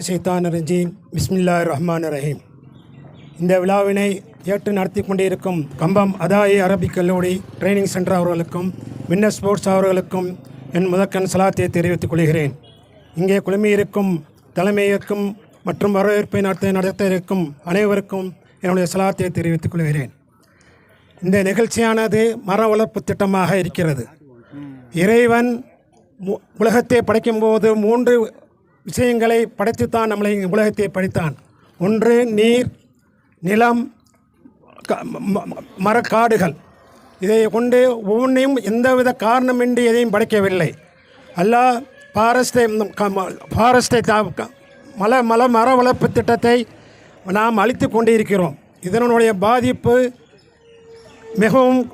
ஷைத்தான் ரஜீம் பிஸ்மில்லா ரஹ்மான் ரஹீம் இந்த விழாவினை ஏற்று நடத்தி கொண்டிருக்கும் கம்பம் அதாயி அரபிக் கல்லூரி ட்ரைனிங் சென்டர் அவர்களுக்கும் வின்னர் ஸ்போர்ட்ஸ் அவர்களுக்கும் என் முதற்கண் சலாத்தியை தெரிவித்துக் கொள்கிறேன். இங்கே குழுமியிருக்கும் தலைமையிற்கும் மற்றும் வரவேற்பை நடத்த நடத்த இருக்கும் அனைவருக்கும் என்னுடைய சலாத்தியை தெரிவித்துக் கொள்கிறேன். இந்த நிகழ்ச்சியானது மர வளர்ப்பு திட்டமாக இருக்கிறது. இறைவன் மு- உலகத்தை படைக்கும்போது மூன்று விஷயங்களை படைத்துத்தான் நம்மளை உலகத்தை படைத்தான். ஒன்று நீர் நிலம் க- மரக்காடுகள். இதை கொண்டு ஒவ்வொன்றையும் எந்தவித காரணமின்றி எதையும் படைக்கவில்லை. அல்லாஹ் ஃபாரஸ்டை ஃபாரஸ்டை தா க- மல மல மர வளர்ப்பு திட்டத்தை நாம் அழித்து கொண்டிருக்கிறோம். இதனுடைய பாதிப்பு மிகவும்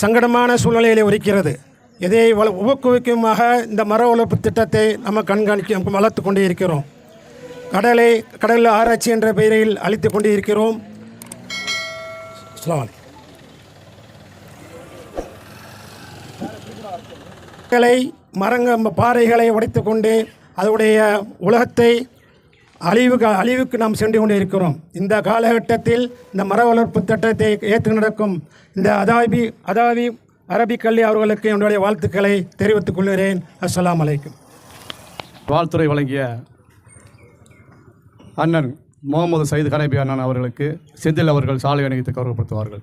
சங்கடமான சூழ்நிலையில் இருக்கிறது. இதை வள ஊக்குவிக்குமாக இந்த மர வளர்ப்பு திட்டத்தை நம்ம கண்காணிக்க வளர்த்து கொண்டே இருக்கிறோம். கடலை கடல் ஆராய்ச்சி என்ற பெயரில் அழித்து கொண்டே இருக்கிறோம். கடலை மரங்க பாறைகளை உடைத்து கொண்டு அதனுடைய உலகத்தை அழிவுக்கு அழிவுக்கு நாம் சென்று கொண்டு இருக்கிறோம். இந்த காலகட்டத்தில் இந்த மர வளர்ப்பு திட்டத்தை ஏற்று நடக்கும் இந்த அதாபி அதாவி அரபிக்கல்லி அவர்களுக்கு என்னுடைய வாழ்த்துக்களை தெரிவித்துக் கொள்கிறேன். அஸ்லாம் அலைக்கும். வாழ்த்துறை வழங்கிய அண்ணன் முகமது சயீத் கடைபி அண்ணன் அவர்களுக்கு செந்தில் அவர்கள் சாலை அணிவித்து கௌரவப்படுத்துவார்கள்.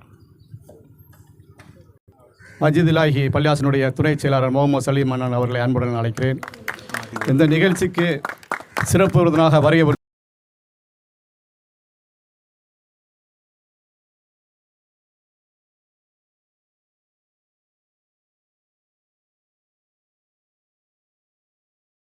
மஜித் இலாஹி பள்ளியாசனுடைய துணைச் செயலாளர் முகமது சலீம் அண்ணன் அவர்களை அன்புடன் அழைக்கிறேன். இந்த நிகழ்ச்சிக்கு சிறப்பு விருந்தினராக வருகை